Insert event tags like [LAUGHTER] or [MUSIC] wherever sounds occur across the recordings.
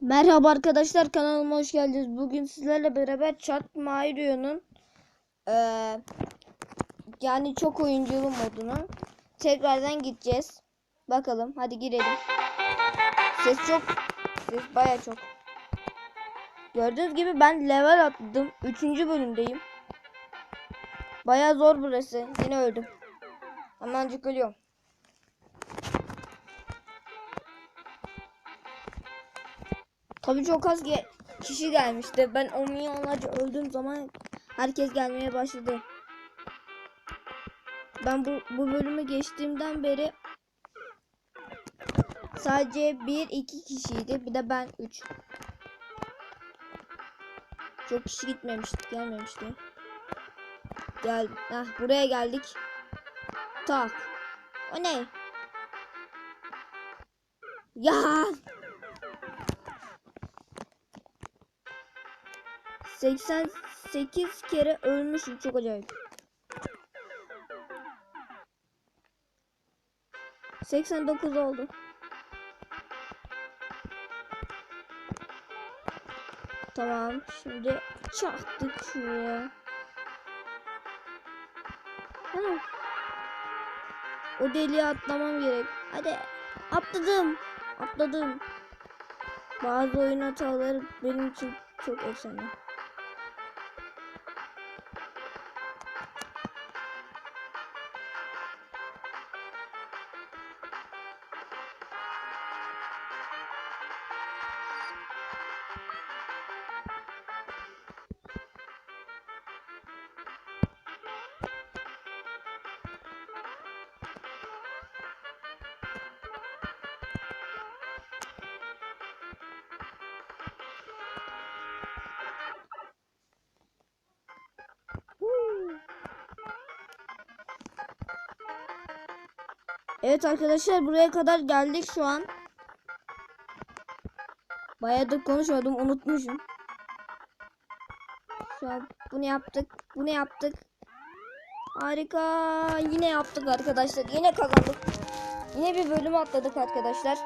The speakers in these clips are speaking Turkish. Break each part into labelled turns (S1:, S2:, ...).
S1: Merhaba arkadaşlar kanalıma hoş geldiniz. Bugün sizlerle beraber Chat Mario'nun eee, yani çok oyunculu modunu tekrardan gideceğiz. Bakalım hadi girelim. Ses çok ses baya çok. Gördüğünüz gibi ben level atladım. Üçüncü bölümdeyim. Baya zor burası. Yine öldüm. Hemencik ölüyorum. Tabii çok az ge- kişi gelmişti. Ben o milyonlarca öldüğüm zaman herkes gelmeye başladı. Ben bu, bu bölümü geçtiğimden beri sadece bir iki kişiydi. Bir de ben üç. Çok kişi gitmemişti, gelmemişti. Gel, heh, buraya geldik. Tak. O ne? Ya 88 kere ölmüşüm çok acayip. 89 oldu. Tamam şimdi çaktık şuraya. Ha. O deliğe atlamam gerek. Hadi atladım. Atladım. Bazı oyun hataları benim için çok efsane. Evet arkadaşlar buraya kadar geldik şu an. Bayağıdır konuşmadım unutmuşum. Şu an bunu yaptık. Bunu yaptık. Harika. Yine yaptık arkadaşlar. Yine kazandık. Yine bir bölüm atladık arkadaşlar.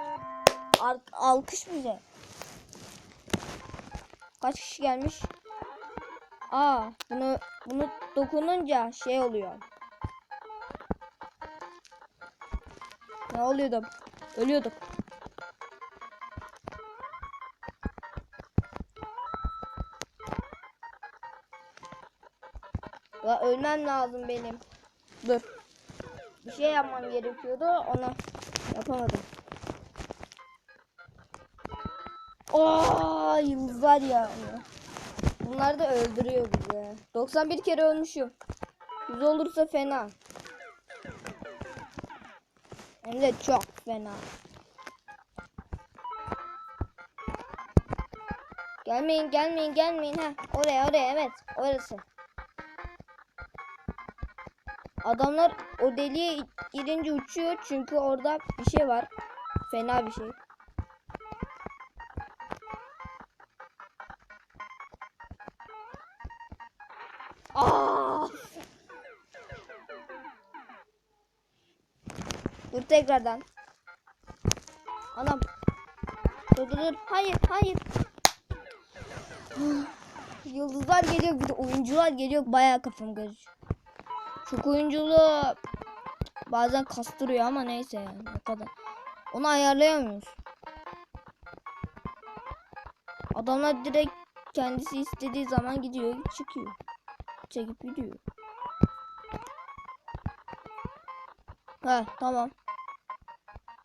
S1: Ar alkış bize. Kaç kişi gelmiş? Aa, bunu bunu dokununca şey oluyor. Ne oluyordu? Ölüyorduk. Ya ölmem lazım benim. Dur. Bir şey yapmam gerekiyordu. Onu yapamadım. Oo, yıldızlar yağıyor. Bunlar da öldürüyor bizi. 91 kere ölmüşüm. 100 olursa fena. Hem de çok fena. Gelmeyin gelmeyin gelmeyin ha. Oraya oraya evet orası. Adamlar o deliğe girince uçuyor çünkü orada bir şey var. Fena bir şey. Aa! Dur tekrardan. Anam. Dur dur dur. Hayır hayır. [GASPS] Yıldızlar geliyor bir de oyuncular geliyor bayağı kafam karışıyor. Çok oyunculuğu bazen kastırıyor ama neyse yani o kadar. Onu ayarlayamıyoruz. Adamlar direkt kendisi istediği zaman gidiyor çıkıyor. Çekip gidiyor. Ha tamam.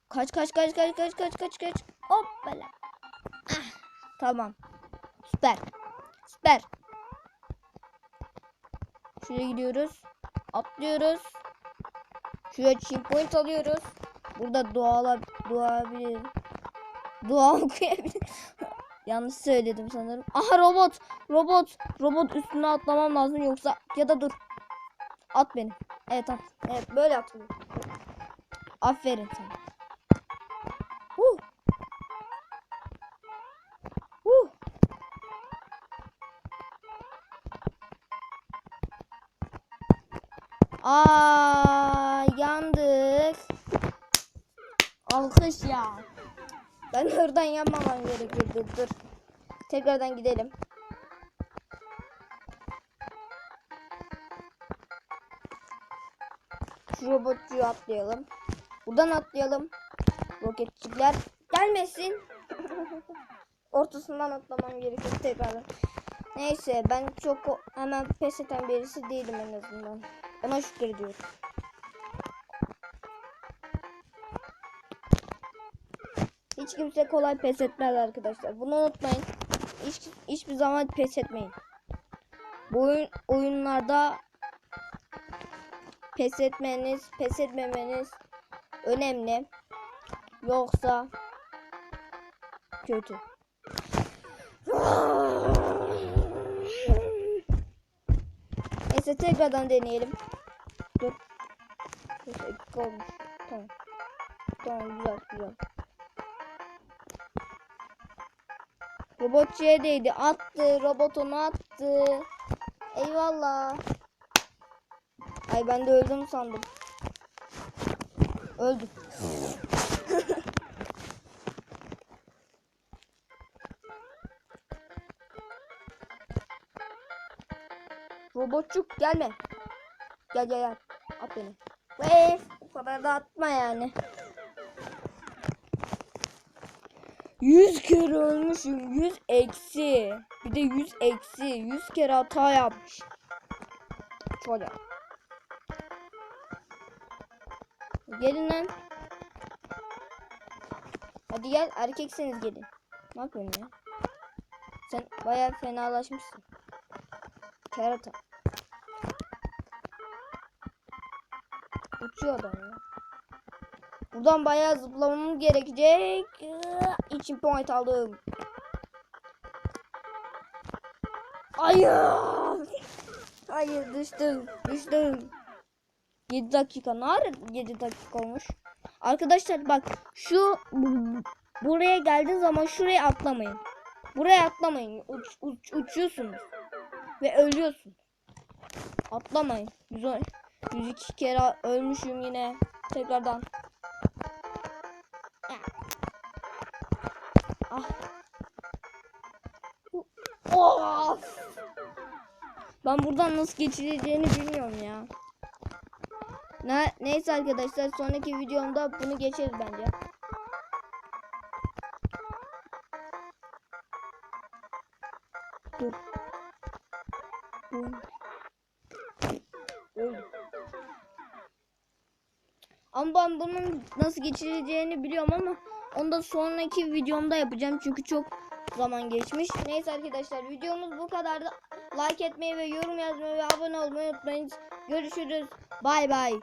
S1: Kaç kaç kaç kaç kaç kaç kaç kaç. Hop böyle. Ah, tamam. Süper. Süper. Şuraya gidiyoruz. Atlıyoruz. Şuraya chip point alıyoruz. Burada dua duabilir. Dua [LAUGHS] okuyabilir. Yanlış söyledim sanırım. Aha robot. Robot. Robot üstüne atlamam lazım yoksa ya da dur. At beni. Evet at. Evet böyle atılıyor. Aferin sana. Huh. Huh. Aa yandık. Alkış ya. Ben [LAUGHS] oradan yapmamam gerekirdi. Dur. Tekrardan gidelim. Şu robotçuyu atlayalım. Buradan atlayalım. Roketçikler gelmesin. [LAUGHS] Ortasından atlamam gerekiyor tekrardan. Neyse ben çok hemen pes eden birisi değilim en azından. Ona şükrediyorum. Hiç kimse kolay pes etmez arkadaşlar. Bunu unutmayın. Hiç, hiçbir zaman pes etmeyin. Bu oyun, oyunlarda pes etmeniz, pes etmemeniz önemli. Yoksa kötü. Neyse tekrardan deneyelim. Dur. Dakika olmuş. Tamam. Tamam güzel güzel. Robotçuya değdi. Attı. Robot onu attı. Eyvallah. Ay ben de öldüm sandım. Öldüm. [LAUGHS] Robotçuk gelme. Gel gel gel. At beni. Ve o kadar da atma yani. 100 kere ölmüşüm. 100 eksi. Bir de 100 eksi. 100 kere hata yapmış. Şöyle. Gelin lan. Hadi gel erkekseniz gelin. Ne yapıyorsun ya? Sen bayağı fenalaşmışsın. Kerata. Uçuyor adam ya. Buradan bayağı zıplamam gerekecek. İçim point aldım. Hayır. Hayır düştüm. Düştüm. 7 dakika. Nerede 7 dakika olmuş? Arkadaşlar bak şu bu- buraya geldiğin zaman şuraya atlamayın. Buraya atlamayın. Uç, uç, uçuyorsunuz. Ve ölüyorsun. Atlamayın. 110 102 kere ölmüşüm yine. Tekrardan. Ah. Of. Ben buradan nasıl geçileceğini bilmiyorum ya. Ne, neyse arkadaşlar sonraki videomda bunu geçeriz bence. Dur. Dur. Ama ben bunun nasıl geçireceğini biliyorum ama onu da sonraki videomda yapacağım çünkü çok zaman geçmiş. Neyse arkadaşlar videomuz bu kadardı. Like etmeyi ve yorum yazmayı ve abone olmayı unutmayın. Görüşürüz. Bay bay.